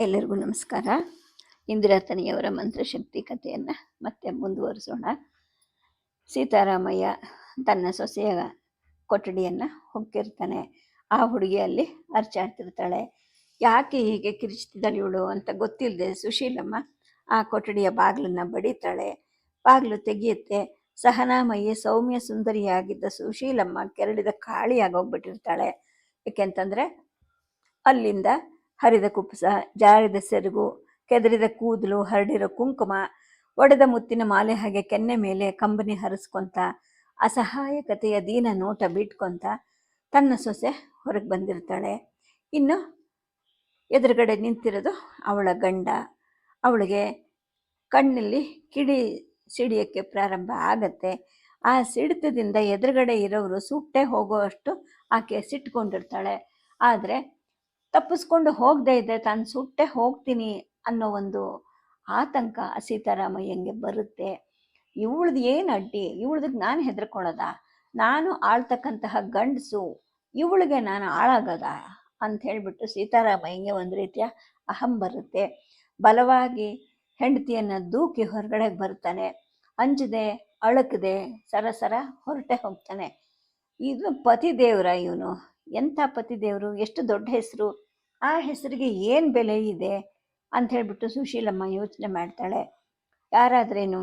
ಎಲ್ಲರಿಗೂ ನಮಸ್ಕಾರ. ಇಂದಿರಾತನಿಯವರ ಮಂತ್ರಶಕ್ತಿ ಕಥೆಯನ್ನು ಮತ್ತೆ ಮುಂದುವರಿಸೋಣ. ಸೀತಾರಾಮಯ್ಯ ತನ್ನ ಸೊಸೆಯ ಕೊಠಡಿಯನ್ನು ಹೊಕ್ಕಿರ್ತಾನೆ. ಆ ಹುಡುಗಿಯಲ್ಲಿ ಅರ್ಚಾಡ್ತಿರ್ತಾಳೆ. ಯಾಕೆ ಹೀಗೆ ಕಿರಿಚ್ತಿದ್ದಾಳೆ ಇವಳು ಅಂತ ಗೊತ್ತಿಲ್ಲದೆ ಸುಶೀಲಮ್ಮ. ಆ ಕೊಠಡಿಯ ಬಾಗಿಲನ್ನು ಬಡಿತಾಳೆ. ಬಾಗಿಲು ತೆಗೆಯುತ್ತೆ. ಸಹನಾಮಯಿ ಸೌಮ್ಯ ಸುಂದರಿಯಾಗಿದ್ದ ಸುಶೀಲಮ್ಮ ಕೆರಳಿದ ಕಾಳಿಯಾಗೋಗ್ಬಿಟ್ಟಿರ್ತಾಳೆ ಏಕೆಂತಂದರೆ ಅಲ್ಲಿಂದ ಹರಿದ ಕುಪ್ಸ, ಜಾರಿದ ಸೆರಗು, ಕೆದರಿದ ಕೂದಲು, ಹರಡಿರೋ ಕುಂಕುಮ, ಒಡೆದ ಮುತ್ತಿನ ಮಾಲೆ ಹಾಗೆ ಕೆನ್ನೆ ಮೇಲೆ ಕಂಬನಿ ಹರಿಸ್ಕೊಂತ, ಅಸಹಾಯಕತೆಯ ದೀನ ನೋಟ ಬಿಟ್ಕೊಂತ ತನ್ನ ಸೊಸೆ ಹೊರಗೆ ಬಂದಿರ್ತಾಳೆ. ಇನ್ನು ಎದುರುಗಡೆ ನಿಂತಿರೋದು ಅವಳ ಗಂಡ. ಅವಳಿಗೆ ಕಣ್ಣಲ್ಲಿ ಕಿಡಿ ಸಿಡಿಯೋಕ್ಕೆ ಪ್ರಾರಂಭ ಆಗತ್ತೆ. ಆ ಸಿಡಿತದಿಂದ ಎದುರುಗಡೆ ಇರೋರು ಸುಟ್ಟೆ ಅಷ್ಟು ಆಕೆ ಸಿಟ್ಕೊಂಡಿರ್ತಾಳೆ. ಆದರೆ ತಪ್ಪಿಸ್ಕೊಂಡು ಹೋಗದೆ ಇದ್ದರೆ ತಾನು ಸುಟ್ಟೆ ಹೋಗ್ತೀನಿ ಅನ್ನೋ ಒಂದು ಆತಂಕ ಸೀತಾರಾಮಯ್ಯಂಗೆ ಬರುತ್ತೆ. ಇವಳದ್ದು ಏನು ಅಡ್ಡಿ? ಇವಳ್ದಕ್ಕೆ ನಾನು ಹೆದರ್ಕೊಳ್ಳೋದ? ನಾನು ಆಳ್ತಕ್ಕಂತಹ ಗಂಡಸು, ಇವಳಿಗೆ ನಾನು ಆಳಾಗದ? ಅಂತ ಹೇಳಿಬಿಟ್ಟು ಸೀತಾರಾಮಯ್ಯಂಗೆ ಒಂದು ರೀತಿಯ ಅಹಂ ಬರುತ್ತೆ. ಬಲವಾಗಿ ಹೆಂಡತಿಯನ್ನು ದೂಕಿ ಹೊರಗಡೆ ಬರ್ತಾನೆ. ಅಂಜದೆ, ಅಳಕದೆ ಸರಸರ ಹೊರಟೆ ಹೋಗ್ತಾನೆ. ಇದು ಪತಿ ದೇವರ ಇವನು. ಎಂಥ ಪತಿದೇವರು ಎಷ್ಟು ದೊಡ್ಡ ಹೆಸರು, ಆ ಹೆಸರಿಗೆ ಏನು ಬೆಲೆ ಇದೆ ಅಂತ ಹೇಳ್ಬಿಟ್ಟು ಸುಶೀಲಮ್ಮ ಯೋಚನೆ ಮಾಡ್ತಾಳೆ. ಯಾರಾದ್ರೇನು,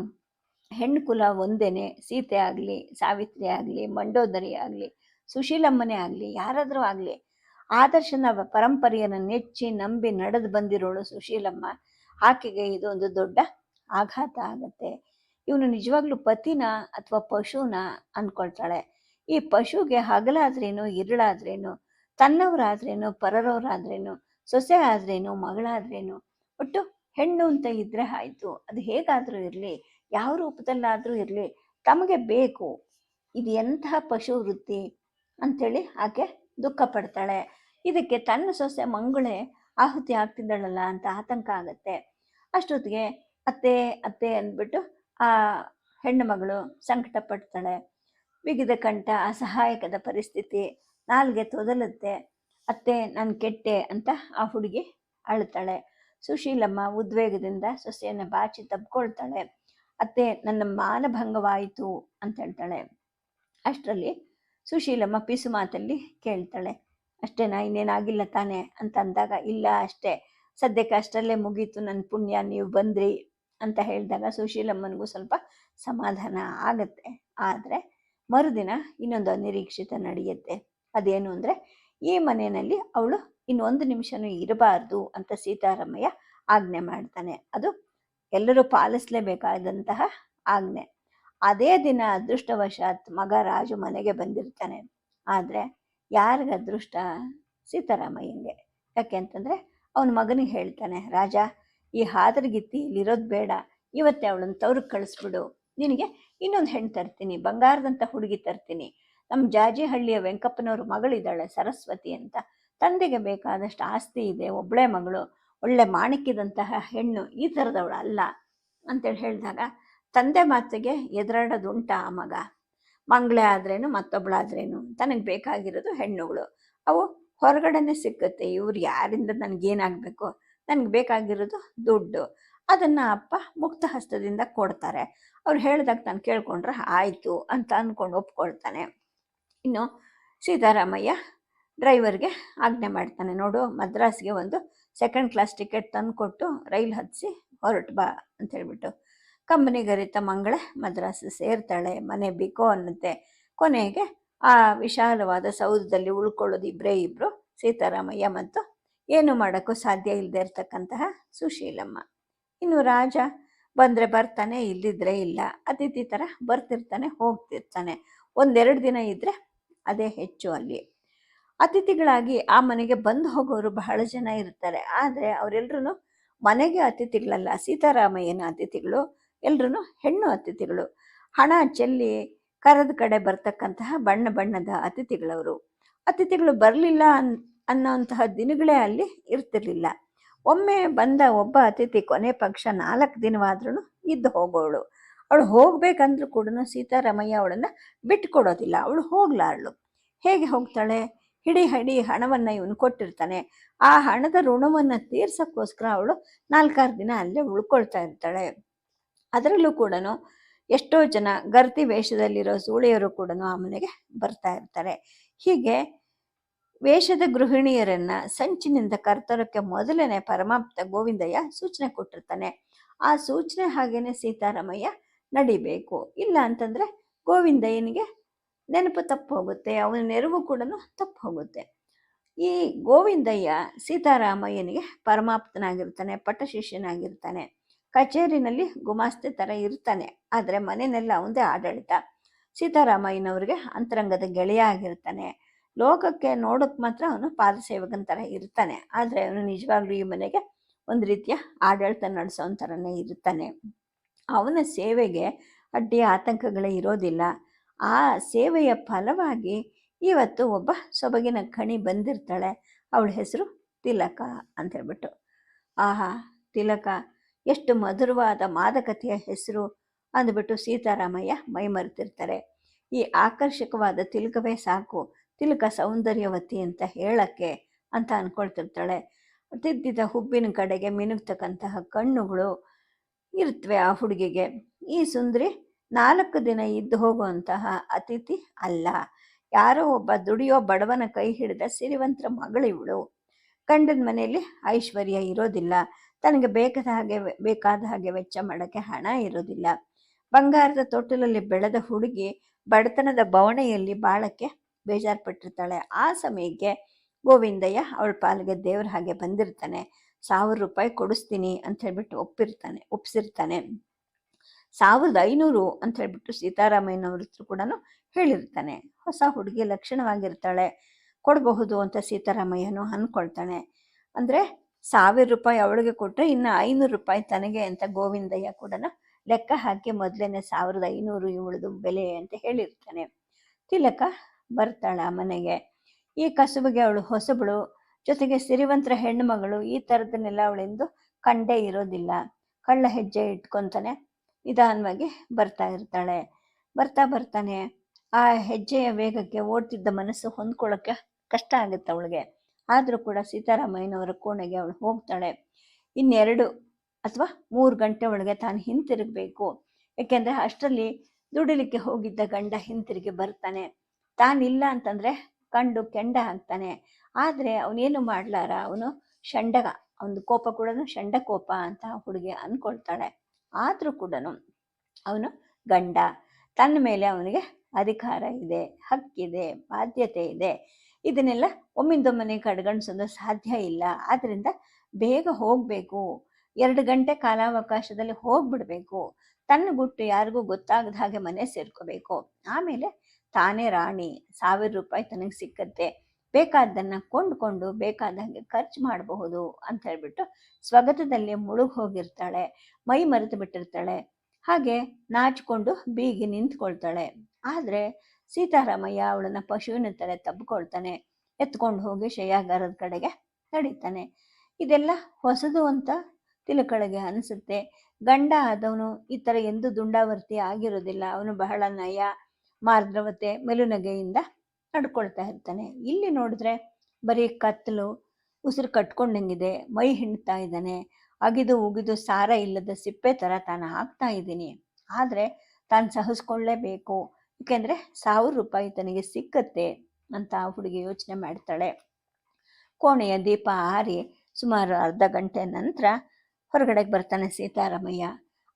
ಹೆಣ್ಣು ಕುಲ ಒಂದೇನೆ, ಸೀತೆ ಆಗಲಿ, ಸಾವಿತ್ರಿ ಆಗಲಿ, ಮಂಡೋದರಿ ಆಗಲಿ, ಸುಶೀಲಮ್ಮನೇ ಆಗಲಿ, ಯಾರಾದರೂ ಆಗಲಿ, ಆದರ್ಶನ ಪರಂಪರೆಯನ್ನು ನೆಚ್ಚಿ ನಂಬಿ ನಡೆದು ಬಂದಿರೋಳು ಸುಶೀಲಮ್ಮ, ಆಕೆಗೆ ಇದೊಂದು ದೊಡ್ಡ ಆಘಾತ ಆಗತ್ತೆ. ಇವನು ನಿಜವಾಗ್ಲೂ ಪತಿನ ಅಥವಾ ಪಶುನ ಅಂದ್ಕೊಳ್ತಾಳೆ ಈ ಪಶುಗೆ ಹಗಲಾದ್ರೇನು, ಇರುಳಾದ್ರೇನು, ತನ್ನವರಾದ್ರೇನು ಪರರವರಾದ್ರೇನು ಸೊಸೆ ಆದ್ರೇನು ಮಗಳಾದ್ರೇನು, ಒಟ್ಟು ಹೆಣ್ಣು ಅಂತ ಇದ್ರೆ ಆಯ್ತು. ಅದು ಹೇಗಾದರೂ ಇರಲಿ, ಯಾವ ರೂಪದಲ್ಲಾದರೂ ಇರಲಿ, ತಮಗೆ ಬೇಕು. ಇದು ಎಂತಹ ಪಶು ವೃತ್ತಿ ಅಂಥೇಳಿ ಆಕೆ ದುಃಖ ಪಡ್ತಾಳೆ. ಇದಕ್ಕೆ ತನ್ನ ಸೊಸೆ ಮಂಗಳೇ ಆಹುತಿ ಆಗ್ತಿದ್ದಾಳಲ್ಲ ಅಂತ ಆತಂಕ ಆಗತ್ತೆ. ಅಷ್ಟೊತ್ತಿಗೆ ಅತ್ತೆ ಅತ್ತೆ ಅಂದ್ಬಿಟ್ಟು ಆ ಹೆಣ್ಣು ಮಗಳು ಸಂಕಟ ಪಡ್ತಾಳೆ ಬಿಗಿದ ಕಂಠ, ಅಸಹಾಯಕದ ಪರಿಸ್ಥಿತಿ, ನಾಲ್ಗೆ ತೊದಲುತ್ತೆ, ಅತ್ತೆ ನಾನು ಕೆಟ್ಟೆ ಅಂತ ಆ ಹುಡುಗಿ ಅಳ್ತಾಳೆ. ಸುಶೀಲಮ್ಮ ಉದ್ವೇಗದಿಂದ ಸೊಸೆಯನ್ನು ಬಾಚಿ ತಬ್ಕೊಳ್ತಾಳೆ. ಅತ್ತೆ, ನನ್ನ ಮಾನಭಂಗವಾಯಿತು ಅಂತ ಹೇಳ್ತಾಳೆ. ಅಷ್ಟರಲ್ಲಿ ಸುಶೀಲಮ್ಮ ಪಿಸು ಮಾತಲ್ಲಿ ಕೇಳ್ತಾಳೆ. ಅಷ್ಟೇನಾ ಇನ್ನೇನಾಗಿಲ್ಲ ತಾನೆ ಅಂತ ಅಂದಾಗ, ಇಲ್ಲ ಅಷ್ಟೇ. ಸದ್ಯಕ್ಕೆ ಅಷ್ಟರಲ್ಲೇ ಮುಗೀತು ನನ್ನ ಪುಣ್ಯ, ನೀವು ಬಂದ್ರಿ ಅಂತ ಹೇಳಿದಾಗ ಸುಶೀಲಮ್ಮನಿಗೂ ಸ್ವಲ್ಪ ಸಮಾಧಾನ ಆಗತ್ತೆ. ಆದರೆ ಮರುದಿನ ಇನ್ನೊಂದು ಅನಿರೀಕ್ಷಿತ ನಡೆಯುತ್ತೆ. ಅದೇನು ಅಂದರೆ, ಈ ಮನೆಯಲ್ಲಿ ಅವಳು ಇನ್ನೊಂದು ನಿಮಿಷನೂ ಇರಬಾರ್ದು ಅಂತ ಸೀತಾರಾಮಯ್ಯ ಆಜ್ಞೆ ಮಾಡ್ತಾನೆ. ಅದು ಎಲ್ಲರೂ ಪಾಲಿಸಲೇಬೇಕಾದಂತಹ ಆಜ್ಞೆ. ಅದೇ ದಿನ ಅದೃಷ್ಟವಶಾತ್ ಮಗ ರಾಜು ಮನೆಗೆ ಬಂದಿರ್ತಾನೆ. ಆದರೆ ಯಾರಿಗ ಅದೃಷ್ಟ? ಸೀತಾರಾಮಯ್ಯಂಗೆ. ಯಾಕೆ ಅಂತಂದರೆ, ಅವನ ಮಗನಿಗೆ ಹೇಳ್ತಾನೆ, ರಾಜ, ಈ ಹಾದರಗಿತ್ತಿ ಇಲ್ಲಿರೋದು ಬೇಡ. ಇವತ್ತೇ ಅವಳನ್ನು ತವ್ರಿಗೆ ಕಳಿಸ್ಬಿಡು. ನಿನಗೆ ಇನ್ನೊಂದು ಹೆಣ್ಣು ತರ್ತೀನಿ ಬಂಗಾರದಂಥ ಹುಡುಗಿ ತರ್ತೀನಿ. ನಮ್ಮ ಜಾಜಿಹಳ್ಳಿಯ ವೆಂಕಪ್ಪನವ್ರ ಮಗಳಿದ್ದಾಳೆ ಸರಸ್ವತಿ ಅಂತ. ತಂದೆಗೆ ಬೇಕಾದಷ್ಟು ಆಸ್ತಿ ಇದೆ ಒಬ್ಬಳೆ ಮಗಳು, ಒಳ್ಳೆ ಮಾಣಿಕ್ಯದಂತಹ ಹೆಣ್ಣು, ಈ ಥರದವಳು ಅಲ್ಲ ಅಂತೇಳಿ ಹೇಳಿದಾಗ, ತಂದೆ ಮಾತಿಗೆ ಎದುರಾಡೋದುಂಟ ಆ ಮಗ? ಮಂಗಳೇ ಆದ್ರೇನು ಮತ್ತೊಬ್ಬಳಾದ್ರೇನು ತನಗೆ ಬೇಕಾಗಿರೋದು ಹೆಣ್ಣುಗಳು. ಅವು ಹೊರಗಡೆನೆ ಸಿಕ್ಕುತ್ತೆ, ಇವ್ರು ಯಾರಿಂದ ನನಗೇನಾಗಬೇಕು? ನನಗೆ ಬೇಕಾಗಿರೋದು ದುಡ್ಡು. ಅದನ್ನು ಅಪ್ಪ ಮುಕ್ತ ಹಸ್ತದಿಂದ ಕೊಡ್ತಾರೆ. ಅವ್ರು ಹೇಳಿದಾಗ ತಾನು ಕೇಳ್ಕೊಂಡ್ರೆ ಆಯಿತು ಅಂತ ಅಂದ್ಕೊಂಡು ಒಪ್ಕೊಳ್ತಾನೆ. ಇನ್ನು ಸೀತಾರಾಮಯ್ಯ ಡ್ರೈವರ್ಗೆ ಆಜ್ಞೆ ಮಾಡ್ತಾನೆ, ನೋಡು ಮದ್ರಾಸ್ಗೆ ಒಂದು ಸೆಕೆಂಡ್ ಕ್ಲಾಸ್ ಟಿಕೆಟ್ ತಂದುಕೊಟ್ಟು ರೈಲ್ ಹತ್ತಿಸಿ ಹೊರಟು ಬಾ ಅಂತ ಹೇಳ್ಬಿಟ್ಟು. ಕಂಬನಿಗರಿತ ಮಂಗಳ ಮದ್ರಾಸ್ ಸೇರ್ತಾಳೆ, ಮನೆ ಬಿಕೋ ಅನ್ನುತ್ತೆ. ಕೊನೆಗೆ ಆ ವಿಶಾಲವಾದ ಸೌಧದಲ್ಲಿ ಉಳ್ಕೊಳ್ಳೋದು ಇಬ್ಬರೇ ಇಬ್ಬರು ಸೀತಾರಾಮಯ್ಯ ಮತ್ತು ಏನು ಮಾಡೋಕ್ಕೂ ಸಾಧ್ಯ ಇಲ್ಲದೆ ಇರ್ತಕ್ಕಂತಹ ಸುಶೀಲಮ್ಮ. ಇನ್ನು ರಾಜ ಬಂದರೆ ಬರ್ತಾನೆ, ಇಲ್ಲಿದ್ರೆ ಇಲ್ಲ. ಅತಿಥಿ ಥರ ಬರ್ತಿರ್ತಾನೆ, ಹೋಗ್ತಿರ್ತಾನೆ. ಒಂದೆರಡು ದಿನ ಇದ್ದರೆ ಅದೇ ಹೆಚ್ಚು ಅಲ್ಲಿ. ಅತಿಥಿಗಳಾಗಿ ಆ ಮನೆಗೆ ಬಂದು ಹೋಗೋರು ಬಹಳ ಜನ ಇರ್ತಾರೆ. ಆದರೆ ಅವರೆಲ್ಲರೂ ಮನೆಗೆ ಅತಿಥಿಗಳಲ್ಲ, ಸೀತಾರಾಮಯ್ಯನ ಅತಿಥಿಗಳು ಎಲ್ಲರೂ ಹೆಣ್ಣು ಅತಿಥಿಗಳು. ಹಣ ಚೆಲ್ಲಿ ಕರದ ಕಡೆ ಬರ್ತಕ್ಕಂತಹ ಬಣ್ಣ ಬಣ್ಣದ ಅತಿಥಿಗಳವರು. ಅತಿಥಿಗಳು ಬರಲಿಲ್ಲ ಅನ್, ಅನ್ನೋಂತಹ ದಿನಗಳೇ ಅಲ್ಲಿ ಇರ್ತಿರ್ಲಿಲ್ಲ. ಒಮ್ಮೆ ಬಂದ ಒಬ್ಬ ಅತಿಥಿ ಕೊನೆ ಪಕ್ಷ ನಾಲ್ಕು ದಿನವಾದ್ರೂ ಇದ್ದು ಹೋಗೋಳು. ಅವಳು ಹೋಗ್ಬೇಕಂದ್ರೂ ಕೂಡ ಸೀತಾರಾಮಯ್ಯ ಅವಳನ್ನು ಬಿಟ್ಟು ಕೊಡೋದಿಲ್ಲ ಅವಳು ಹೋಗ್ಲಾರ್ಳು. ಹೇಗೆ ಹೋಗ್ತಾಳೆ? ಹಿಡಿ ಹಿಡಿ ಹಣವನ್ನು ಇವನು ಕೊಟ್ಟಿರ್ತಾನೆ. ಆ ಹಣದ ಋಣವನ್ನು ತೀರ್ಸಕ್ಕೋಸ್ಕರ ಅವಳು ನಾಲ್ಕಾರು ದಿನ ಅಲ್ಲೇ ಉಳ್ಕೊಳ್ತಾ ಇರ್ತಾಳೆ. ಅದರಲ್ಲೂ ಕೂಡ ಎಷ್ಟೋ ಜನ ಗರ್ತಿ ವೇಷದಲ್ಲಿರೋ ಸೂಳೆಯರು ಕೂಡ ಆ ಮನೆಗೆ ಬರ್ತಾ ಇರ್ತಾರೆ. ಹೀಗೆ ವೇಷದ ಗೃಹಿಣಿಯರನ್ನ ಸಂಚಿನಿಂದ ಕರ್ತರಕ್ಕೆ ಮೊದಲನೇ ಪರಮಾಪ್ತ ಗೋವಿಂದಯ್ಯ ಸೂಚನೆ ಕೊಟ್ಟಿರ್ತಾನೆ. ಆ ಸೂಚನೆ ಹಾಗೇನೆ ಸೀತಾರಾಮಯ್ಯ ನಡಿಬೇಕು. ಇಲ್ಲ ಅಂತಂದ್ರೆ ಗೋವಿಂದಯ್ಯನಿಗೆ ನೆನಪು ತಪ್ಪು ಹೋಗುತ್ತೆ, ಅವನ ನೆರವು ಕೂಡ ತಪ್ಪು ಹೋಗುತ್ತೆ. ಈ ಗೋವಿಂದಯ್ಯ ಸೀತಾರಾಮಯ್ಯನಿಗೆ ಪರಮಾಪ್ತನಾಗಿರ್ತಾನೆ ಪಟ್ಟಶಿಷ್ಯನಾಗಿರ್ತಾನೆ ಕಚೇರಿನಲ್ಲಿ ಗುಮಾಸ್ತೆ ಥರ ಇರ್ತಾನೆ, ಆದರೆ ಮನೆಯಲ್ಲ ಅವಂದೇ ಆಡಳಿತ. ಸೀತಾರಾಮಯ್ಯನವ್ರಿಗೆ ಅಂತರಂಗದ ಗೆಳೆಯ ಆಗಿರ್ತಾನೆ. ಲೋಕಕ್ಕೆ ನೋಡೋಕೆ ಮಾತ್ರ ಅವನು ಪಾದಸೇವಕನ ಥರ ಇರ್ತಾನೆ. ಆದರೆ ಅವನು ನಿಜವಾಗ್ಲೂ ಈ ಮನೆಗೆ ಒಂದು ರೀತಿಯ ಆಡಳಿತ ನಡೆಸೋನ್ ಥರನೇ ಇರ್ತಾನೆ. ಅವನ ಸೇವೆಗೆ ಅಡ್ಡಿ ಆತಂಕಗಳೇ ಇರೋದಿಲ್ಲ. ಆ ಸೇವೆಯ ಫಲವಾಗಿ ಇವತ್ತು ಒಬ್ಬ ಸೊಬಗಿನ ಖಣಿ ಬಂದಿರ್ತಾಳೆ. ಅವಳ ಹೆಸರು ತಿಲಕ ಅಂತ ಹೇಳ್ಬಿಟ್ಟು. ಆಹಾ, ತಿಲಕ, ಎಷ್ಟು ಮಧುರವಾದ ಮಾದಕತೆಯ ಹೆಸರು ಅಂದ್ಬಿಟ್ಟು ಸೀತಾರಾಮಯ್ಯ ಮೈ ಮರೆತಿರ್ತಾರೆ ಈ ಆಕರ್ಷಕವಾದ ತಿಲಕವೇ ಸಾಕು. ತಿಲಕ ಸೌಂದರ್ಯವತಿ ಅಂತ ಹೇಳಕ್ಕೆ ಅಂತ ಅನ್ಕೊಳ್ತಿರ್ತಾಳೆ. ತಿದ್ದಿದ ಹುಬ್ಬಿನ ಕಡೆಗೆ ಮಿನುಗ್ತಕ್ಕಂತಹ ಕಣ್ಣುಗಳು ಇರ್ತವೆ ಆ ಹುಡುಗಿಗೆ. ಈ ಸುಂದರಿ ನಾಲ್ಕು ದಿನ ಇದ್ದು ಹೋಗುವಂತಹ ಅತಿಥಿ ಅಲ್ಲ. ಯಾರೋ ಒಬ್ಬ ದುಡಿಯೋ ಬಡವನ ಕೈ ಹಿಡಿದ ಸಿರಿವಂತರ ಮಗಳಿವಳು ಗಂಡನ ಮನೆಯಲ್ಲಿ ಐಶ್ವರ್ಯ ಇರೋದಿಲ್ಲ. ತನಗೆ ಬೇಕಾದ ಹಾಗೆ ಬೇಕಾದ ಹಾಗೆ ವೆಚ್ಚ ಮಾಡೋಕ್ಕೆ ಹಣ ಇರೋದಿಲ್ಲ. ಬಂಗಾರದ ತೊಟ್ಟಲಲ್ಲಿ ಬೆಳೆದ ಹುಡುಗಿ ಬಡತನದ ಬವಣೆಯಲ್ಲಿ ಬಾಳಕ್ಕೆ ಬೇಜಾರ್ಪಟ್ಟಿರ್ತಾಳೆ. ಆ ಸಮಯಕ್ಕೆ ಗೋವಿಂದಯ್ಯ ಅವಳ ಪಾಲಿಗೆ ದೇವ್ರ ಹಾಗೆ ಬಂದಿರ್ತಾನೆ. ಸಾವಿರ ರೂಪಾಯಿ ಕೊಡಿಸ್ತೀನಿ ಅಂತ ಹೇಳ್ಬಿಟ್ಟು ಒಪ್ಪಿರ್ತಾನೆ, ಒಪ್ಸಿರ್ತಾನೆ. ಸಾವಿರದ ಐನೂರು ಅಂತ ಹೇಳ್ಬಿಟ್ಟು ಸೀತಾರಾಮಯ್ಯನವ್ರ ಹತ್ರ ಕೂಡ ಹೇಳಿರ್ತಾನೆ. ಹೊಸ ಹುಡುಗಿ ಲಕ್ಷಣವಾಗಿರ್ತಾಳೆ. ಕೊಡಬಹುದು ಅಂತ ಸೀತಾರಾಮಯ್ಯನು ಅಂದ್ಕೊಳ್ತಾನೆ ಅಂದರೆ ಸಾವಿರ ರೂಪಾಯಿ ಅವಳಿಗೆ ಕೊಟ್ಟರೆ ಇನ್ನು ಐನೂರು ರೂಪಾಯಿ ತನಗೆ ಅಂತ ಗೋವಿಂದಯ್ಯ ಕೂಡ ಲೆಕ್ಕ ಹಾಕಿ ಮೊದಲೇನೆ ಸಾವಿರದ ಐನೂರು ಇವಳದು ಬೆಲೆ ಅಂತ ಹೇಳಿರ್ತಾನೆ. ತಿಲಕ ಬರ್ತಾಳ ಮನೆಗೆ. ಈ ಕಸುಬಿಗೆ ಅವಳು ಹೊಸಬಳು, ಜೊತೆಗೆ ಸಿರಿವಂತರ ಹೆಣ್ಣುಮಗಳು, ಈ ಥರದನ್ನೆಲ್ಲ ಅವಳಿಂದು ಕಂಡೇ ಇರೋದಿಲ್ಲ. ಕಳ್ಳ ಹೆಜ್ಜೆ ಇಟ್ಕೊತಾನೆ, ನಿಧಾನವಾಗಿ ಬರ್ತಾ ಇರ್ತಾಳೆ. ಬರ್ತಾ ಬರ್ತಾನೆ, ಆ ಹೆಜ್ಜೆಯ ವೇಗಕ್ಕೆ ಓಡ್ತಿದ್ದ ಮನಸ್ಸು ಹೊಂದ್ಕೊಳ್ಳೋಕ್ಕೆ ಕಷ್ಟ ಆಗುತ್ತೆ ಅವಳಿಗೆ. ಆದರೂ ಕೂಡ ಸೀತಾರಾಮಯ್ಯನವರ ಕೋಣೆಗೆ ಅವಳು ಹೋಗ್ತಾಳೆ. ಇನ್ನೆರಡು ಅಥವಾ ಮೂರು ಗಂಟೆ ಒಳಗೆ ತಾನು ಹಿಂತಿರುಗಬೇಕು. ಏಕೆಂದರೆ ಅಷ್ಟರಲ್ಲಿ ದುಡಿಲಿಕ್ಕೆ ಹೋಗಿದ್ದ ಗಂಡ ಹಿಂತಿರುಗಿ ಬರ್ತಾನೆ. ತಾನಿಲ್ಲ ಅಂತಂದರೆ ಕಂಡು ಕೆಂಡ ಅಂತಾನೆ. ಆದರೆ ಅವನೇನು ಮಾಡ್ಲಾರ? ಅವನು ಷಂಡಗ ಅವನ ಕೋಪ ಕೂಡ ಷಂಡ ಕೋಪ ಅಂತ ಹುಡುಗಿ ಅಂದ್ಕೊಳ್ತಾಳೆ ಆದರೂ ಕೂಡ ಅವನು ಗಂಡ. ತನ್ನ ಮೇಲೆ ಅವನಿಗೆ ಅಧಿಕಾರ ಇದೆ, ಹಕ್ಕಿದೆ, ಬಾಧ್ಯತೆ ಇದೆ. ಇದನ್ನೆಲ್ಲ ಒಮ್ಮಿಂದೊಮ್ಮನೆ ಕಡ್ಗಣಿಸೋದು ಸಾಧ್ಯ ಇಲ್ಲ. ಆದ್ದರಿಂದ ಬೇಗ ಹೋಗಬೇಕು. ಎರಡು ಗಂಟೆ ಕಾಲಾವಕಾಶದಲ್ಲಿ ಹೋಗ್ಬಿಡ್ಬೇಕು. ತನ್ನ ಗುಟ್ಟು ಯಾರಿಗೂ ಗೊತ್ತಾಗದ ಹಾಗೆ ಮನೆ ಸೇರ್ಕೋಬೇಕು. ಆಮೇಲೆ ತಾನೇ ರಾಣಿ, ಸಾವಿರ ರೂಪಾಯಿ ತನಗೆ ಸಿಕ್ಕತ್ತೆ ಬೇಕಾದ್ದನ್ನ ಕೊಂಡ್ಕೊಂಡು ಬೇಕಾದ ಹಾಗೆ ಖರ್ಚು ಮಾಡಬಹುದು ಅಂತ ಹೇಳ್ಬಿಟ್ಟು ಸ್ವಗತದಲ್ಲಿ ಮುಳುಗ್ ಹೋಗಿರ್ತಾಳೆ, ಮೈ ಮರೆತು ಬಿಟ್ಟಿರ್ತಾಳೆ. ಹಾಗೆ ನಾಚಿಕೊಂಡು ಬೀಗಿ ನಿಂತ್ಕೊಳ್ತಾಳೆ. ಆದ್ರೆ ಸೀತಾರಾಮಯ್ಯ ಅವಳನ್ನ ಪಶುವಿನ ತಲೆ ತಬ್ಕೊಳ್ತಾನೆ. ಎತ್ಕೊಂಡು ಹೋಗಿ ಶಯಾಗಾರದ ಕಡೆಗೆ ನಡೀತಾನೆ. ಇದೆಲ್ಲ ಹೊಸದು ಅಂತ ತಿಲಕಳಿಗೆ ಅನಿಸುತ್ತೆ. ಗಂಡ ಆದವನು ಈ ಥರ ಎಂದು ದುಂಡಾವರ್ತಿ ಆಗಿರೋದಿಲ್ಲ. ಅವನು ಬಹಳ ನಯ ಮಾರ್ದ್ರವತೆ ಮೆಲುನಗೆಯಿಂದ ನಡ್ಕೊಳ್ತಾ ಇರ್ತಾನೆ. ಇಲ್ಲಿ ನೋಡಿದ್ರೆ ಬರೀ ಕತ್ತಲು ಉಸಿರು ಕಟ್ಕೊಂಡಂಗಿದೆ, ಮೈ ಹಿಂಡ್ತಾ ಇದ್ದಾನೆ. ಅಗಿದು ಉಗಿದು ಸಾರ ಇಲ್ಲದ ಸಿಪ್ಪೆ ಥರ ತಾನು ಹಾಕ್ತಾ ಇದ್ದೀನಿ. ಆದರೆ ತಾನು ಸಹಿಸ್ಕೊಳ್ಳೇಬೇಕು. ಏಕೆಂದರೆ ಸಾವಿರ ರೂಪಾಯಿ ತನಗೆ ಸಿಕ್ಕತ್ತೆ ಅಂತ ಆ ಹುಡುಗಿ ಯೋಚನೆ ಮಾಡ್ತಾಳೆ. ಕೋಣೆಯ ದೀಪ ಆರಿ ಸುಮಾರು ಅರ್ಧ ಗಂಟೆ ನಂತರ ಹೊರಗಡೆಗೆ ಬರ್ತಾನೆ ಸೀತಾರಾಮಯ್ಯ.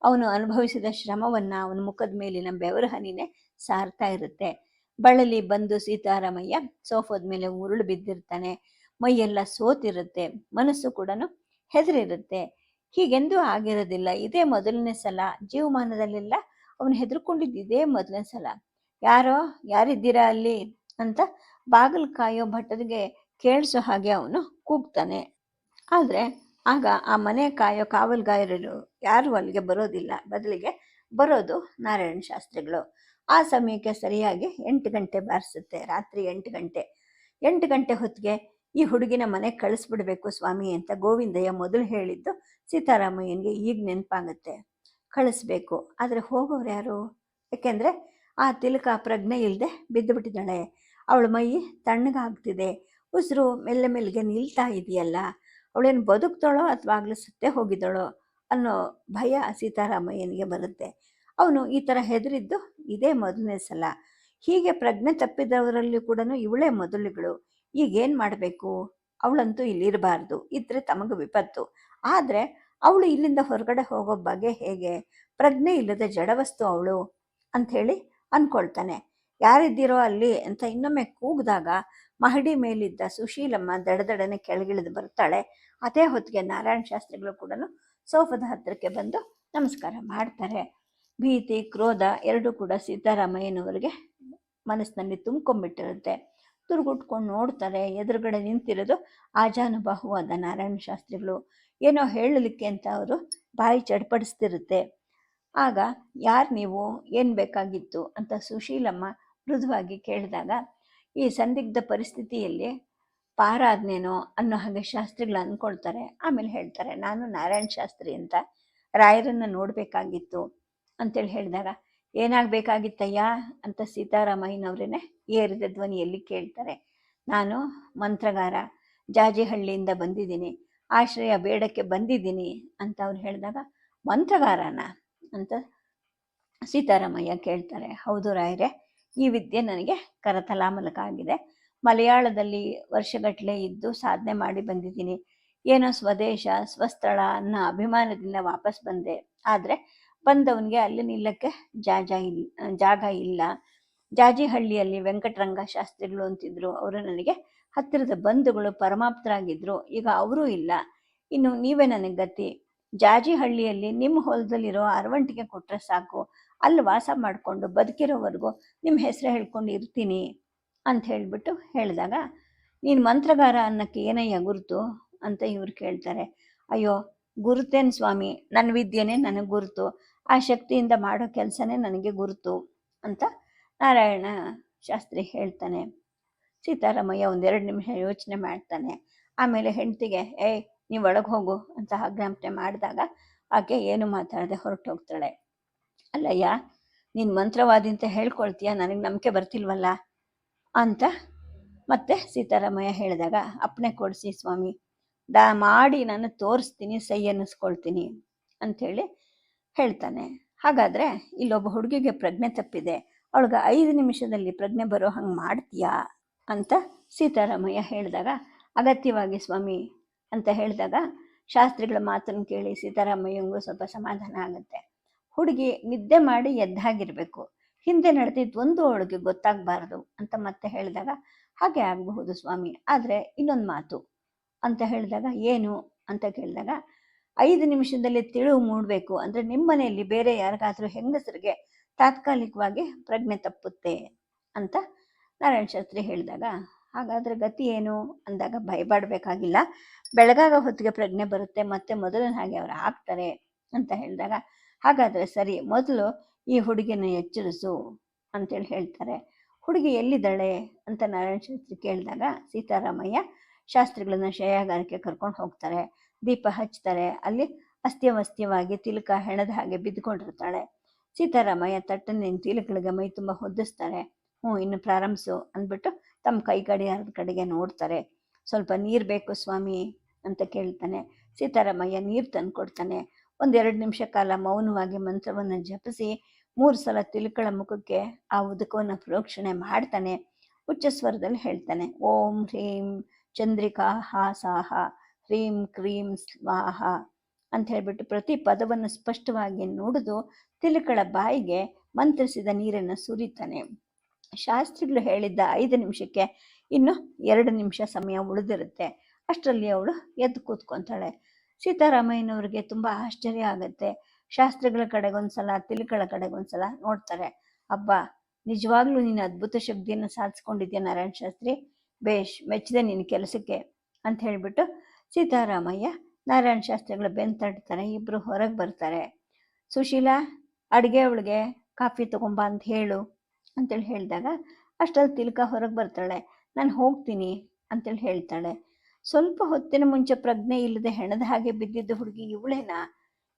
ಅವನು ಅನುಭವಿಸಿದ ಶ್ರಮವನ್ನು ಅವನ ಮುಖದ ಮೇಲಿನ ಬೆವರ ಹನಿನೇ ಸಾರ್ತಾ ಇರುತ್ತೆ. ಬಳಲಿ ಬಂದು ಸೀತಾರಾಮಯ್ಯ ಸೋಫಾದ ಮೇಲೆ ಉರುಳು ಬಿದ್ದಿರ್ತಾನೆ. ಮೈಯೆಲ್ಲ ಸೋತಿರುತ್ತೆ. ಮನಸ್ಸು ಕೂಡ ಹೆದರಿರುತ್ತೆ. ಹೀಗೆಂದೂ ಆಗಿರೋದಿಲ್ಲ. ಇದೇ ಮೊದಲನೇ ಸಲ. ಜೀವಮಾನದಲ್ಲೆಲ್ಲ ಅವನು ಹೆದರ್ಕೊಂಡಿದ್ದು ಇದೇ ಮೊದಲನೇ ಸಲ. ಯಾರೋ, ಯಾರಿದ್ದೀರಾ ಅಲ್ಲಿ ಅಂತ ಬಾಗಿಲು ಕಾಯೋ ಭಟ್ಟದಿಗೆ ಕೇಳಿಸೋ ಹಾಗೆ ಅವನು ಕೂಗ್ತಾನೆ. ಆದರೆ ಆಗ ಆ ಮನೆ ಕಾಯೋ ಕಾವಲ್ಗಾಯರರು ಯಾರು ಅಲ್ಲಿಗೆ ಬರೋದಿಲ್ಲ. ಬದಲಿಗೆ ಬರೋದು ನಾರಾಯಣ ಶಾಸ್ತ್ರಿಗಳು. ಆ ಸಮಯಕ್ಕೆ ಸರಿಯಾಗಿ ಎಂಟು ಗಂಟೆ ಬಾರಿಸುತ್ತೆ. ರಾತ್ರಿ ಎಂಟು ಗಂಟೆ. ಎಂಟು ಗಂಟೆ ಹೊತ್ತಿಗೆ ಈ ಹುಡುಗಿನ ಮನೆ ಕಳಿಸ್ಬಿಡ್ಬೇಕು ಸ್ವಾಮಿ ಅಂತ ಗೋವಿಂದಯ್ಯ ಮೊದಲು ಹೇಳಿದ್ದು ಸೀತಾರಾಮಯ್ಯನಿಗೆ ಈಗ ನೆನಪಾಗುತ್ತೆ. ಕಳಿಸ್ಬೇಕು. ಆದರೆ ಹೋಗೋರು ಯಾರು? ಯಾಕೆಂದರೆ ಆ ತಿಲಕ ಪ್ರಜ್ಞೆ ಇಲ್ಲದೆ ಬಿದ್ದು ಬಿಟ್ಟಿದ್ದಾಳೆ. ಅವಳ ಮೈ ತಣ್ಣಗಾಗ್ತಿದೆ. ಉಸಿರು ಮೆಲ್ಲ ಮೆಲ್ಲಗೆ ನಿಲ್ತಾ ಇದೆಯಲ್ಲ? ಅವಳೇನು ಬದುಕ್ತಾಳೋ ಅಥವಾ ಆಗಲೇ ಸತ್ತೇ ಹೋಗಿದ್ದಾಳೋ ಅನ್ನೋ ಭಯ ಸೀತಾರಾಮಯ್ಯನಿಗೆ ಬರುತ್ತೆ. ಅವನು ಈ ಥರ ಹೆದರಿದ್ದು ಇದೇ ಮೊದಲನೇ ಸಲ. ಹೀಗೆ ಪ್ರಜ್ಞೆ ತಪ್ಪಿದವರಲ್ಲಿ ಕೂಡ ಇವಳೇ ಮೊದಲುಗಳು. ಈಗೇನು ಮಾಡಬೇಕು? ಅವಳಂತೂ ಇಲ್ಲಿರಬಾರ್ದು. ಇದ್ರೆ ತಮಗೆ ವಿಪತ್ತು. ಆದರೆ ಅವಳು ಇಲ್ಲಿಂದ ಹೊರಗಡೆ ಹೋಗೋ ಬಗೆ ಹೇಗೆ? ಪ್ರಜ್ಞೆ ಇಲ್ಲದ ಜಡವಸ್ತು ಅವಳು ಅಂಥೇಳಿ ಅಂದ್ಕೊಳ್ತಾನೆ ಯಾರಿದ್ದೀರೋ ಅಲ್ಲಿ ಅಂತ ಇನ್ನೊಮ್ಮೆ ಕೂಗಿದಾಗ ಮಹಡಿ ಮೇಲಿದ್ದ ಸುಶೀಲಮ್ಮ ದಡದಡನೆ ಕೆಳಗಿಳಿದು ಬರ್ತಾಳೆ ಅದೇ ಹೊತ್ತಿಗೆ ನಾರಾಯಣ ಶಾಸ್ತ್ರಿಗಳು ಕೂಡ ಸೋಫದ ಹತ್ತಿರಕ್ಕೆ ಬಂದು ನಮಸ್ಕಾರ ಮಾಡ್ತಾರೆ. ಭೀತಿ, ಕ್ರೋಧ ಎರಡೂ ಕೂಡ ಸೀತಾರಾಮಯ್ಯನವರಿಗೆ ಮನಸ್ಸಿನಲ್ಲಿ ತುಂಬ್ಕೊಂಡ್ಬಿಟ್ಟಿರುತ್ತೆ ತುರುಗುಟ್ಕೊಂಡು ನೋಡ್ತಾರೆ. ಎದುರುಗಡೆ ನಿಂತಿರೋದು ಆಜಾನುಬಾಹುವಾದ ನಾರಾಯಣ ಶಾಸ್ತ್ರಿಗಳು. ಏನೋ ಹೇಳಲಿಕ್ಕೆ ಅಂತ ಅವರು ಬಾಯಿ ಚಡ್ಪಡಿಸ್ತಿರುತ್ತೆ. ಆಗ, ಯಾರು ನೀವು? ಏನು ಬೇಕಾಗಿತ್ತು? ಅಂತ ಸುಶೀಲಮ್ಮ ಮೃದುವಾಗಿ ಕೇಳಿದಾಗ, ಈ ಸಂದಿಗ್ಧ ಪರಿಸ್ಥಿತಿಯಲ್ಲಿ ಪಾರಾದ್ನೇನೋ ಅನ್ನೋ ಹಾಗೆ ಶಾಸ್ತ್ರಿಗಳು ಅಂದ್ಕೊಳ್ತಾರೆ. ಆಮೇಲೆ ಹೇಳ್ತಾರೆ, ನಾನು ನಾರಾಯಣ ಶಾಸ್ತ್ರಿ ಅಂತ ರಾಯರನ್ನು ನೋಡಬೇಕಾಗಿತ್ತು. ಅಂತೇಳಿ ಹೇಳಿದಾಗ, ಏನಾಗಬೇಕಾಗಿತ್ತಯ್ಯ? ಅಂತ ಸೀತಾರಾಮಯ್ಯನವ್ರನ್ನೇ ಏರಿದ ಧ್ವನಿಯಲ್ಲಿ ಕೇಳ್ತಾರೆ. ನಾನು ಮಂತ್ರಗಾರ, ಜಾಜಿಹಳ್ಳಿಯಿಂದ ಬಂದಿದ್ದೀನಿ, ಆಶ್ರಯ ಬೇಡಕ್ಕೆ ಬಂದಿದ್ದೀನಿ. ಅಂತ ಅವ್ರು ಹೇಳಿದಾಗ, ಮಂತ್ರಗಾರನ? ಅಂತ ಸೀತಾರಾಮಯ್ಯ ಕೇಳ್ತಾರೆ. ಹೌದು ರಾಯರೇ ಈ ವಿದ್ಯೆ ನನಗೆ ಕರತಲಾಮಲಕ ಆಗಿದೆ. ಮಲಯಾಳದಲ್ಲಿ ವರ್ಷಗಟ್ಟಲೆ ಇದ್ದು ಸಾಧನೆ ಮಾಡಿ ಬಂದಿದ್ದೀನಿ. ಏನೋ ಸ್ವದೇಶ, ಸ್ವಸ್ಥಳ ಅನ್ನೋ ಅಭಿಮಾನದಿಂದ ವಾಪಸ್ ಬಂದೆ. ಆದರೆ ಬಂದವನಿಗೆ ಅಲ್ಲಿ ನಿಲ್ಲಕ್ಕೆ ಜಾಜ ಇಲ್ಲ ಜಾಗ ಇಲ್ಲ. ಜಾಜಿಹಳ್ಳಿಯಲ್ಲಿ ವೆಂಕಟರಂಗ ಶಾಸ್ತ್ರಿಗಳು ಅಂತಿದ್ರು. ಅವರು ನನಗೆ ಹತ್ತಿರದ ಬಂಧುಗಳು ಪರಮಾಪ್ತರಾಗಿದ್ದರು ಈಗ ಅವರೂ ಇಲ್ಲ. ಇನ್ನು ನೀವೇ ನನಗೆ ಗತಿ. ಜಾಜಿಹಳ್ಳಿಯಲ್ಲಿ ನಿಮ್ಮ ಹೊಲದಲ್ಲಿರೋ ಅರವಂಟಿಗೆ ಕೊಟ್ಟರೆ ಸಾಕು. ಅಲ್ಲಿ ವಾಸ ಮಾಡಿಕೊಂಡು ಬದುಕಿರೋವರೆಗೂ ನಿಮ್ಮ ಹೆಸರು ಹೇಳ್ಕೊಂಡು ಇರ್ತೀನಿ ಅಂತ ಹೇಳಿಬಿಟ್ಟು ಹೇಳಿದಾಗ, ನೀನು ಮಂತ್ರಗಾರ ಅನ್ನಕ್ಕೆ ಏನಯ್ಯ ಗುರುತು? ಅಂತ ಇವ್ರು ಕೇಳ್ತಾರೆ. ಅಯ್ಯೋ, ಗುರುತೇನು ಸ್ವಾಮಿ ನನ್ನ ವಿದ್ಯೆನೇ ನನಗೆ ಗುರುತು, ಆ ಶಕ್ತಿಯಿಂದ ಮಾಡೋ ಕೆಲಸನೇ ನನಗೆ ಗುರುತು ಅಂತ ನಾರಾಯಣ ಶಾಸ್ತ್ರಿ ಹೇಳ್ತಾನೆ. ಸೀತಾರಾಮಯ್ಯ ಒಂದೆರಡು ನಿಮಿಷ ಯೋಚನೆ ಮಾಡ್ತಾನೆ. ಆಮೇಲೆ ಹೆಂಡ್ತಿಗೆ, ಏಯ್, ನೀವು ಒಳಗೆ ಹೋಗು ಅಂತ ಆಜ್ಞಾಪನೆ ಮಾಡಿದಾಗ, ಆಕೆ ಏನು ಮಾತಾಡದೆ ಹೊರಟು ಹೋಗ್ತಾಳೆ ಅಲ್ಲಯ್ಯ, ನೀನ್ ಮಂತ್ರವಾದಿ ಅಂತ ಹೇಳ್ಕೊಳ್ತೀಯ, ನನಗೆ ನಂಬಿಕೆ ಬರ್ತಿಲ್ವಲ್ಲ? ಅಂತ ಮತ್ತೆ ಸೀತಾರಾಮಯ್ಯ ಹೇಳಿದಾಗ ಅಪ್ಪಣೆ ಕೊಡಿಸಿ ಸ್ವಾಮಿ, ದಾ ಮಾಡಿ ನಾನು ತೋರಿಸ್ತೀನಿ, ಸೈ ಅನ್ನಿಸ್ಕೊಳ್ತೀನಿ ಅಂಥೇಳಿ ಹೇಳ್ತಾನೆ. ಹಾಗಾದರೆ ಇಲ್ಲೊಬ್ಬ ಹುಡುಗಿಗೆ ಪ್ರಜ್ಞೆ ತಪ್ಪಿದೆ. ಅವಳಿಗೆ ಐದು ನಿಮಿಷದಲ್ಲಿ ಪ್ರಜ್ಞೆ ಬರೋ ಹಂಗೆ ಮಾಡ್ತೀಯಾ? ಅಂತ ಸೀತಾರಾಮಯ್ಯ ಹೇಳಿದಾಗ, ಅಗತ್ಯವಾಗಿ ಸ್ವಾಮಿ ಅಂತ ಹೇಳಿದಾಗ, ಶಾಸ್ತ್ರಿಗಳ ಮಾತನ್ನು ಕೇಳಿ ಸೀತಾರಾಮಯ್ಯಂಗೂ ಸ್ವಲ್ಪ ಸಮಾಧಾನ ಆಗುತ್ತೆ. ಹುಡುಗಿ ನಿದ್ದೆ ಮಾಡಿ ಎದ್ದಾಗಿರಬೇಕು. ಹಿಂದೆ ನಡೆದಿದ್ದು ಒಂದು ಅವಳಿಗೆ ಗೊತ್ತಾಗಬಾರ್ದು ಅಂತ ಮತ್ತೆ ಹೇಳಿದಾಗ, ಹಾಗೆ ಆಗಬಹುದು ಸ್ವಾಮಿ, ಆದರೆ ಇನ್ನೊಂದು ಮಾತು. ಅಂತ ಹೇಳಿದಾಗ, ಏನು? ಅಂತ ಕೇಳಿದಾಗ, ಐದು ನಿಮಿಷದಲ್ಲಿ ತಿಳುವು ಮೂಡಬೇಕು. ಅಂದರೆ ನಿಮ್ಮ ಮನೆಯಲ್ಲಿ ಬೇರೆ ಯಾರಿಗಾದರೂ ಹೆಂಗಸರಿಗೆ ತಾತ್ಕಾಲಿಕವಾಗಿ ಪ್ರಜ್ಞೆ ತಪ್ಪುತ್ತೆ. ಅಂತ ನಾರಾಯಣ ಶಾಸ್ತ್ರಿ ಹೇಳಿದಾಗ, ಹಾಗಾದರೆ ಗತಿ ಏನು? ಅಂದಾಗ, ಭಯಪಡಬೇಕಾಗಿಲ್ಲ. ಬೆಳಗಾಗ ಹೊತ್ತಿಗೆ ಪ್ರಜ್ಞೆ ಬರುತ್ತೆ. ಮತ್ತೆ ಮೊದಲಿನ ಹಾಗೆ ಅವರು ಆಗ್ತಾರೆ. ಅಂತ ಹೇಳಿದಾಗ ಹಾಗಾದರೆ ಸರಿ, ಮೊದಲು ಈ ಹುಡುಗಿನ ಎಚ್ಚರಿಸು ಅಂತೇಳಿ ಹೇಳ್ತಾರೆ. ಹುಡುಗಿ ಎಲ್ಲಿದ್ದಾಳೆ ಅಂತ ನಾರಾಯಣ ಶಾಸ್ತ್ರಿ ಕೇಳಿದಾಗ ಸೀತಾರಾಮಯ್ಯ ಶಾಸ್ತ್ರಿಗಳನ್ನ ಶಯಾಗಾರಕ್ಕೆ ಕರ್ಕೊಂಡು ಹೋಗ್ತಾರೆ. ದೀಪ ಹಚ್ತಾರೆ. ಅಲ್ಲಿ ಅಸ್ತ್ಯವಸ್ತ್ಯವಾಗಿ ತಿಲಕ ಹೆಣದ ಹಾಗೆ ಬಿದ್ದುಕೊಂಡಿರ್ತಾಳೆ. ಸೀತಾರಾಮಯ್ಯ ತಟ್ಟನೆ ತಿಲಕಳಿಗೆ ಮೈ ತುಂಬ ಹೊದ್ದಿಸ್ತಾರೆ. ಹ್ಞೂ, ಇನ್ನು ಪ್ರಾರಂಭಿಸು ಅಂದ್ಬಿಟ್ಟು ತಮ್ಮ ಕೈ ಗಡಿಯಾರದ ಕಡೆಗೆ ನೋಡ್ತಾರೆ. ಸ್ವಲ್ಪ ನೀರು ಬೇಕು ಸ್ವಾಮಿ ಅಂತ ಕೇಳ್ತಾನೆ. ಸೀತಾರಾಮಯ್ಯ ನೀರು ತಂದು ಕೊಡ್ತಾನೆ ಒಂದೆರಡು ನಿಮಿಷ ಕಾಲ ಮೌನವಾಗಿ ಮಂತ್ರವನ್ನು ಜಪಿಸಿ ಮೂರು ಸಲ ತಿಲುಕಳ ಮುಖಕ್ಕೆ ಆ ಉದಕವನ್ನು ಪ್ರೋಕ್ಷಣೆ ಮಾಡ್ತಾನೆ. ಉಚ್ಚ ಸ್ವರದಲ್ಲಿ ಹೇಳ್ತಾನೆ, ಓಂ ಹ್ರೀಂ ಚಂದ್ರಿಕಾ ಹಾಸಾಹ ಹ್ರೀಂ ಕ್ರೀಂ ಸ್ವಾಹ ಅಂತ ಹೇಳ್ಬಿಟ್ಟು ಪ್ರತಿ ಪದವನ್ನು ಸ್ಪಷ್ಟವಾಗಿ ನೋಡಿದು ತಿಲುಕಳ ಬಾಯಿಗೆ ಮಂತ್ರಿಸಿದ ನೀರನ್ನು ಸುರಿತಾನೆ. ಶಾಸ್ತ್ರಿಗಳು ಹೇಳಿದ್ದ ಐದು ನಿಮಿಷಕ್ಕೆ ಇನ್ನು ಎರಡು ನಿಮಿಷ ಸಮಯ ಉಳಿದಿರುತ್ತೆ. ಅಷ್ಟರಲ್ಲಿ ಅವಳು ಎದ್ದು ಕೂತ್ಕೊತಾಳೆ. ಸೀತಾರಾಮಯ್ಯನವ್ರಿಗೆ ತುಂಬ ಆಶ್ಚರ್ಯ ಆಗುತ್ತೆ. ಶಾಸ್ತ್ರಗಳ ಕಡೆಗೊಂದ್ಸಲ ತಿಲುಕಳ ಕಡೆಗೊಂದ್ಸಲ ನೋಡ್ತಾರೆ. ಅಬ್ಬ, ನಿಜವಾಗ್ಲೂ ನೀನು ಅದ್ಭುತ ಶಕ್ತಿಯನ್ನು ಸಾಧಿಸ್ಕೊಂಡಿದ್ಯಾ ನಾರಾಯಣ ಶಾಸ್ತ್ರಿ? ಬೇಷ್, ಮೆಚ್ಚಿದೆ ನಿನ್ನ ಕೆಲಸಕ್ಕೆ ಅಂತ ಹೇಳಿಬಿಟ್ಟು ಸೀತಾರಾಮಯ್ಯ ನಾರಾಯಣ ಶಾಸ್ತ್ರಿಗಳು ಇಬ್ರು ಇಬ್ಬರು ಹೊರಗೆ ಬರ್ತಾರೆ. ಸುಶೀಲಾ, ಅಡುಗೆ ಅವಳಿಗೆ ಕಾಫಿ ತಗೊಂಬ ಅಂತ ಹೇಳು ಅಂತೇಳಿ ಹೇಳಿದಾಗ ಅಷ್ಟಲ್ಲಿ ತಿಲಕ ಹೊರಗೆ ಬರ್ತಾಳೆ. ನಾನು ಹೋಗ್ತೀನಿ ಅಂತೇಳಿ ಹೇಳ್ತಾಳೆ. ಸ್ವಲ್ಪ ಹೊತ್ತಿನ ಮುಂಚೆ ಪ್ರಜ್ಞೆ ಇಲ್ಲದೆ ಹೆಣದ ಹಾಗೆ ಬಿದ್ದಿದ್ದ ಹುಡುಗಿ ಇವಳೇನಾ?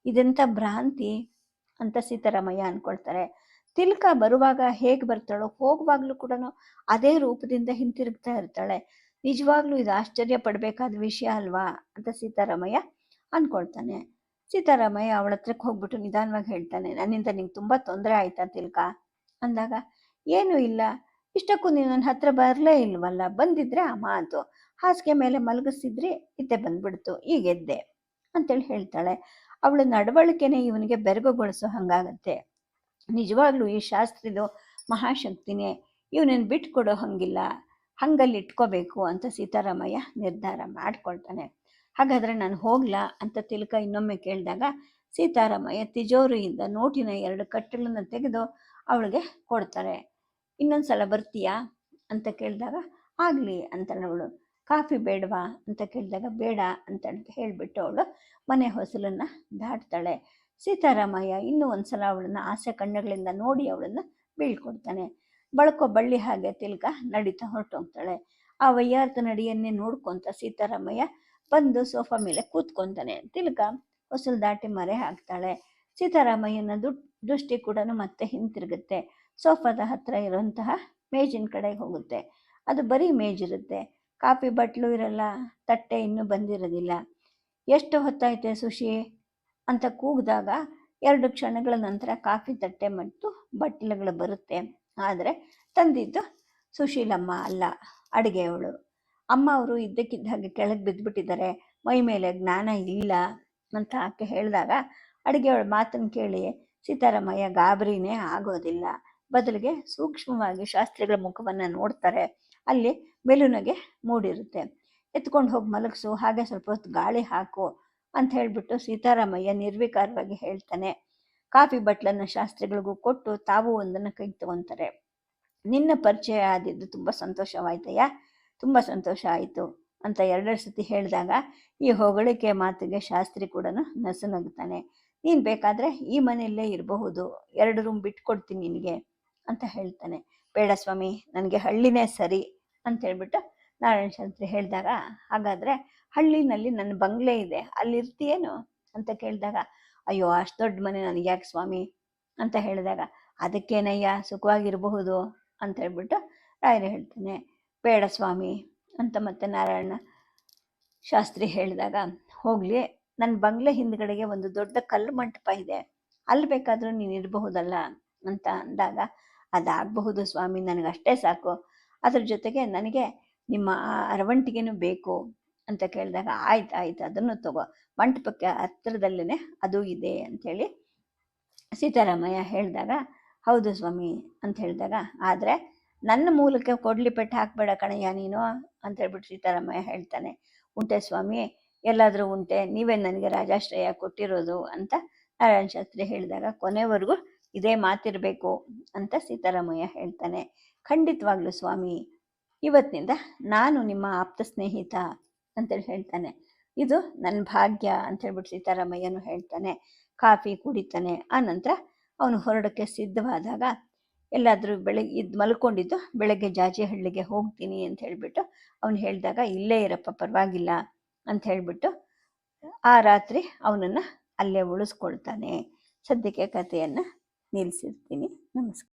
ಇದೆಂಥ ಭ್ರಾಂತಿ? ಅಂತ ಸೀತಾರಾಮಯ್ಯ ಅನ್ಕೊಳ್ತಾರೆ. ತಿಲ್ಕ ಬರುವಾಗ ಹೇಗೆ ಬರ್ತಾಳೋ ಹೋಗುವಾಗ್ಲೂ ಕೂಡ ಅದೇ ರೂಪದಿಂದ ಹಿಂತಿರುಗ್ತಾ ಇರ್ತಾಳೆ. ನಿಜವಾಗ್ಲೂ ಇದು ಆಶ್ಚರ್ಯ ಪಡಬೇಕಾದ ವಿಷಯ ಅಲ್ವಾ? ಅಂತ ಸೀತಾರಾಮಯ್ಯ ಅನ್ಕೊಳ್ತಾನೆ. ಸೀತಾರಾಮಯ್ಯ ಅವಳ ಹತ್ರಕ್ಕೆ ಹೋಗ್ಬಿಟ್ಟು ನಿಧಾನವಾಗಿ ಹೇಳ್ತಾನೆ, ನನ್ನಿಂದ ನಿಂಗೆ ತುಂಬ ತೊಂದರೆ ಆಯ್ತಾ ತಿಲ್ಕ? ಅಂದಾಗ, ಏನೂ ಇಲ್ಲ. ಇಷ್ಟಕ್ಕೂ ನೀನು ನನ್ನ ಹತ್ರ ಬರಲೇ ಇಲ್ವಲ್ಲ? ಬಂದಿದ್ರೆ ಆ ಮಾತು. ಹಾಸಿಗೆ ಮೇಲೆ ಮಲಗಿಸಿದ್ರೆ ಇದ್ದೆ ಬಂದ್ಬಿಡ್ತು. ಈಗ ಎದ್ದೆ ಅಂತೇಳಿ ಹೇಳ್ತಾಳೆ. ಅವಳ ನಡವಳಿಕೆನೆ ಇವನಿಗೆ ಬೆರಗುಗೊಳಿಸೋ ಹಂಗಾಗತ್ತೆ. ನಿಜವಾಗ್ಲೂ ಈ ಶಾಸ್ತ್ರಿದು ಮಹಾಶಕ್ತಿನೇ. ಇವನನ್ನು ಬಿಟ್ಕೊಡೋ ಹಂಗಿಲ್ಲ. ಹಂಗಲ್ಲಿ ಇಟ್ಕೋಬೇಕು ಅಂತ ಸೀತಾರಾಮಯ್ಯ ನಿರ್ಧಾರ ಮಾಡ್ಕೊಳ್ತಾನೆ. ಹಾಗಾದ್ರೆ ನಾನು ಹೋಗ್ಲಾ ಅಂತ ತಿಲಕ ಇನ್ನೊಮ್ಮೆ ಕೇಳಿದಾಗ ಸೀತಾರಾಮಯ್ಯ ತಿಜೋರಿಯಿಂದ ನೋಟಿನ ಎರಡು ಕಟ್ಟಲನ್ನು ತೆಗೆದು ಅವಳಿಗೆ ಕೊಡ್ತಾರೆ. ಇನ್ನೊಂದು ಸಲ ಬರ್ತೀಯಾ ಅಂತ ಕೇಳಿದಾಗ, ಆಗಲಿ ಅಂತಾಳೆ ಅವಳು. ಕಾಫಿ ಬೇಡವಾ ಅಂತ ಕೇಳಿದಾಗ, ಬೇಡ ಅಂತ ಹೇಳಿಬಿಟ್ಟು ಅವಳು ಮನೆ ಹೊಸಲನ್ನು ದಾಟ್ತಾಳೆ. ಸೀತಾರಾಮಯ್ಯ ಇನ್ನೂ ಒಂದ್ಸಲ ಅವಳನ್ನು ಆಸೆ ಕಣ್ಣುಗಳಿಂದ ನೋಡಿ ಅವಳನ್ನು ಬೀಳ್ಕೊಡ್ತಾನೆ. ಬಳಕೋ ಬಳ್ಳಿ ಹಾಗೆ ತಿಲ್ಕ ನಡೀತಾ ಹೊರಟೋಗ್ತಾಳೆ. ಆ ವಯ್ಯಾರ್ಥ ನಡಿಯನ್ನೇ ನೋಡ್ಕೊಂತ ಸೀತಾರಾಮಯ್ಯ ಬಂದು ಸೋಫಾ ಮೇಲೆ ಕೂತ್ಕೊಂತಾನೆ. ತಿಲ್ಕ ಹೊಸಲು ದಾಟಿ ಮರೆ ಹಾಕ್ತಾಳೆ. ಸೀತಾರಾಮಯ್ಯನ ದುಡ್, ದೃಷ್ಟಿ ಕೂಡ ಮತ್ತೆ ಹಿಂತಿರುಗುತ್ತೆ. ಸೋಫಾದ ಹತ್ತಿರ ಇರುವಂತಹ ಮೇಜಿನ ಕಡೆಗೆ ಹೋಗುತ್ತೆ. ಅದು ಬರೀ ಮೇಜಿರುತ್ತೆ ಕಾಫಿ ಬಟ್ಲು ಇರಲ್ಲ, ತಟ್ಟೆ ಇನ್ನೂ ಬಂದಿರೋದಿಲ್ಲ. ಎಷ್ಟು ಹೊತ್ತಾಯ್ತೆ ಸುಶಿ? ಅಂತ ಕೂಗಿದಾಗ ಎರಡು ಕ್ಷಣಗಳ ನಂತರ ಕಾಫಿ ತಟ್ಟೆ ಮತ್ತು ಬಟ್ಲುಗಳು ಬರುತ್ತೆ. ಆದರೆ ತಂದಿದ್ದು ಸುಶೀಲಮ್ಮ ಅಲ್ಲ, ಅಡುಗೆಯವಳು. ಅಮ್ಮ ಅವರು ಇದ್ದಕ್ಕಿದ್ದ ಹಾಗೆ ಕೆಳಗೆ ಬಿದ್ದುಬಿಟ್ಟಿದ್ದಾರೆ ಮೈ ಮೇಲೆ ಜ್ಞಾನ ಇಲ್ಲ ಅಂತ ಆಕೆ ಹೇಳಿದಾಗ ಅಡುಗೆಯವಳ ಮಾತನ್ನು ಕೇಳಿ, ಸೀತಾರಾಮಯ್ಯ ಗಾಬರಿನೇ ಆಗೋದಿಲ್ಲ. ಬದಲಿಗೆ ಸೂಕ್ಷ್ಮವಾಗಿ ಶಾಸ್ತ್ರಿಗಳ ಮುಖವನ್ನು ನೋಡ್ತಾರೆ. ಅಲ್ಲಿ ಮೆಲುನಗೆ ಮೂಡಿರುತ್ತೆ. ಎತ್ಕೊಂಡು ಹೋಗಿ ಮಲಗಿಸು, ಹಾಗೆ ಸ್ವಲ್ಪ ಹೊತ್ತು ಗಾಳಿ ಹಾಕು ಅಂತ ಹೇಳಿಬಿಟ್ಟು ಸೀತಾರಾಮಯ್ಯ ನಿರ್ವಿಕಾರವಾಗಿ ಹೇಳ್ತಾನೆ. ಕಾಫಿ ಬಟ್ಲನ್ನು ಶಾಸ್ತ್ರಿಗಳಿಗೂ ಕೊಟ್ಟು ತಾವು ಒಂದನ್ನು ಕೈ ತಗೊತಾರೆ. ನಿನ್ನ ಪರಿಚಯ ಆದಿದ್ದು ತುಂಬ ಸಂತೋಷವಾಯ್ತಯ್ಯ? ತುಂಬ ಸಂತೋಷ ಆಯಿತು ಅಂತ ಎರಡೆರಡು ಸತಿ ಹೇಳಿದಾಗ ಈ ಹೊಗಳಿಕೆ ಮಾತಿಗೆ ಶಾಸ್ತ್ರಿ ಕೂಡ ನಸುನಗುತ್ತಾನೆ ನೀನು ಬೇಕಾದರೆ ಈ ಮನೆಯಲ್ಲೇ ಇರಬಹುದು. ಎರಡು ರೂಮ್ ಬಿಟ್ಕೊಡ್ತೀನಿ ನಿನಗೆ. ಅಂತ ಹೇಳ್ತಾನೆ. ಬೇಡ ಸ್ವಾಮಿ, ನನಗೆ ಹಳ್ಳಿನೇ ಸರಿ ಅಂತ ಹೇಳ್ಬಿಟ್ಟು ನಾರಾಯಣ ಶಾಸ್ತ್ರಿ ಹೇಳಿದಾಗ, ಹಾಗಾದರೆ ಹಳ್ಳಿನಲ್ಲಿ ನನ್ನ ಬಂಗ್ಲೆ ಇದೆ, ಅಲ್ಲಿ ಇರ್ತೀಯೇನು? ಅಂತ ಕೇಳಿದಾಗ, ಅಯ್ಯೋ, ಅಷ್ಟು ದೊಡ್ಡ ಮನೆ ನನಗೆ ಯಾಕೆ ಸ್ವಾಮಿ? ಅಂತ ಹೇಳಿದಾಗ, ಅದಕ್ಕೇನಯ್ಯ, ಸುಖವಾಗಿರಬಹುದು ಅಂತ ಹೇಳ್ಬಿಟ್ಟು ರಾಯರು ಹೇಳ್ತಾನೆ. ಬೇಡ ಸ್ವಾಮಿ ಅಂತ ಮತ್ತೆ ನಾರಾಯಣ ಶಾಸ್ತ್ರಿ ಹೇಳಿದಾಗ, ಹೋಗಲಿ ನನ್ನ ಬಂಗ್ಲೆ ಹಿಂದ್ಗಡೆಗೆ ಒಂದು ದೊಡ್ಡ ಕಲ್ಲು ಮಂಟಪ ಇದೆ. ಅಲ್ಲಿ ಬೇಕಾದರೂ ನೀನು ಇರಬಹುದಲ್ಲ? ಅಂತ ಅಂದಾಗ ಅದಾಗಬಹುದು ಸ್ವಾಮಿ, ನನಗಷ್ಟೇ ಸಾಕು. ಅದ್ರ ಜೊತೆಗೆ ನನಗೆ ನಿಮ್ಮ ಅರವಂಟಿಗೆನೂ ಬೇಕು ಅಂತ ಕೇಳಿದಾಗ ಆಯ್ತು ಆಯ್ತು, ಅದನ್ನು ತಗೋ. ಮಂಟಪಕ್ಕೆ ಹತ್ತಿರದಲ್ಲೇ ಅದು ಇದೆ ಅಂಥೇಳಿ ಸೀತಾರಾಮಯ್ಯ ಹೇಳಿದಾಗ, ಹೌದು ಸ್ವಾಮಿ ಅಂತ ಹೇಳಿದಾಗ, ಆದರೆ ನನ್ನ ಮೂಲಕ ಕೊಡ್ಲಿ ಪೆಟ್ಟು ಹಾಕಬೇಡ ಕಣಯ್ಯ ನೀನು ಅಂತ ಹೇಳ್ಬಿಟ್ಟು ಸೀತಾರಾಮಯ್ಯ ಹೇಳ್ತಾನೆ. ಉಂಟೆ ಸ್ವಾಮಿ, ಎಲ್ಲಾದರೂ ಉಂಟೆ, ನೀವೇ ನನಗೆ ರಾಜಾಶ್ರಯ ಕೊಟ್ಟಿರೋದು ಅಂತ ನಾರಾಯಣ ಶಾಸ್ತ್ರಿ ಹೇಳಿದಾಗ ಕೊನೆವರೆಗೂ ಇದೇ ಮಾತಿರಬೇಕು ಅಂತ ಸೀತಾರಾಮಯ್ಯ ಹೇಳ್ತಾನೆ. ಖಂಡಿತವಾಗ್ಲೂ ಸ್ವಾಮಿ ಇವತ್ತಿನಿಂದ ನಾನು ನಿಮ್ಮ ಆಪ್ತ ಸ್ನೇಹಿತ ಅಂತೇಳಿ ಹೇಳ್ತಾನೆ. ಇದು ನನ್ನ ಭಾಗ್ಯ ಅಂತ ಹೇಳ್ಬಿಟ್ಟು ಸೀತಾರಾಮಯ್ಯನು ಹೇಳ್ತಾನೆ. ಕಾಫಿ ಕುಡಿತಾನೆ. ಆ ನಂತರ ಅವನು ಹೊರಡಕ್ಕೆ ಸಿದ್ಧವಾದಾಗ ಎಲ್ಲಾದರೂ ಬೆಳಗ್ಗೆ ಇದು ಮಲ್ಕೊಂಡಿದ್ದು ಬೆಳಗ್ಗೆ ಜಾಜಿಹಳ್ಳಿಗೆ ಹೋಗ್ತೀನಿ ಅಂತ ಹೇಳಿಬಿಟ್ಟು ಅವನು ಹೇಳಿದಾಗ, ಇಲ್ಲೇ ಇರಪ್ಪ, ಪರವಾಗಿಲ್ಲ ಅಂತ ಹೇಳಿಬಿಟ್ಟು ಆ ರಾತ್ರಿ ಅವನನ್ನು ಅಲ್ಲೇ ಉಳಿಸ್ಕೊಳ್ತಾನೆ. ಸದ್ಯಕ್ಕೆ ಕಥೆಯನ್ನು ನಿಲ್ಲಿಸಿರ್ತೀನಿ. ನಮಸ್ಕಾರ.